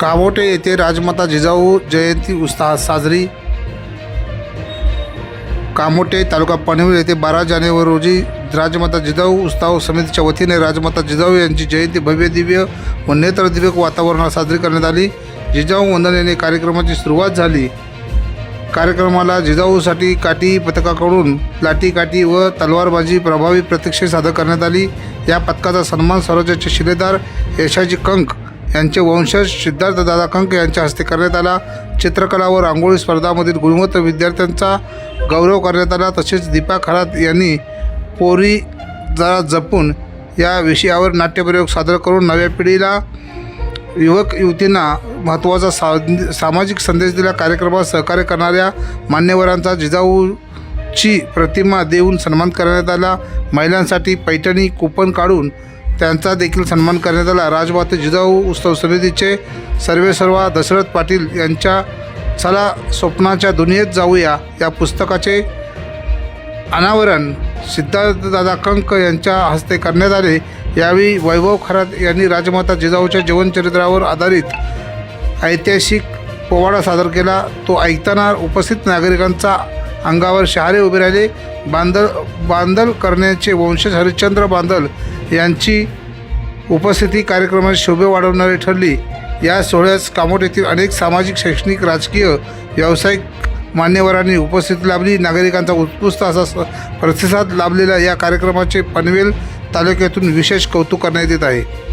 कावोटे येथे राजमाता जिजाऊ जयंती उत्साहात साजरी. कामोटे तालुका पनवेल येथे बारा जानेवारी रोजी राजमाता जिजाऊ उत्सव समितीच्या वतीने राजमाता जिजाऊ यांची जयंती भव्य दिव्य व नेत्रदिव्य वातावरणात साजरी करण्यात आली. जिजाऊ वंदन याने कार्यक्रमाची सुरुवात झाली. कार्यक्रमाला जिजाऊसाठी काठी पथकाकडून लाठी काठी व तलवारबाजी प्रभावी प्रत्यक्ष सादर करण्यात आली. या पथकाचा सन्मान स्वराज्याचे शिलेदार यशाजी कंक यांचे वंशज सिद्धार्थ दादा कंक यांच्या हस्ते करण्यात आला. चित्रकला व रांगोळी स्पर्धामधील गुणवत्त विद्यार्थ्यांचा गौरव करण्यात आला. तसेच दीपा खरात यांनी पोरी जरा जपून या विषयावर नाट्यप्रयोग सादर करून नव्या पिढीला युवक युवतींना महत्त्वाचा सा सामाजिक संदेश दिला. कार्यक्रमात सहकार्य करणाऱ्या मान्यवरांचा जिजाऊची प्रतिमा देऊन सन्मान करण्यात आला. महिलांसाठी पैठणी कुपन काढून त्यांचा देखील सन्मान करण्यात आला. राजमाता जिजाऊ उत्सव समितीचे सर्वेसर्वा दशरथ पाटील यांच्या चला स्वप्नाच्या दुनियेत जाऊया या पुस्तकाचे अनावरण सिद्धार्थदादा कंक यांच्या हस्ते करण्यात आले. यावेळी वैभव खरात यांनी राजमाता जिजाऊच्या जीवनचरित्रावर आधारित ऐतिहासिक पोवाडा सादर केला. तो ऐकताना उपस्थित नागरिकांचा अंगावर शहारे उभे राहिले. बांधल बांदल करण्याचे वंशज हरिश्चंद्र बांदल यांची उपस्थिती कार्यक्रमात शोभे वाढवणारी ठरली. या सोहळ्यास कामोट येथील अनेक सामाजिक शैक्षणिक राजकीय व्यावसायिक मान्यवरांनी उपस्थिती लाभली. नागरिकांचा उत्कृष्ट असा प्रतिसाद लाभलेल्या या कार्यक्रमाचे पनवेल तालुक्यातून विशेष कौतुक करण्यात येत आहे.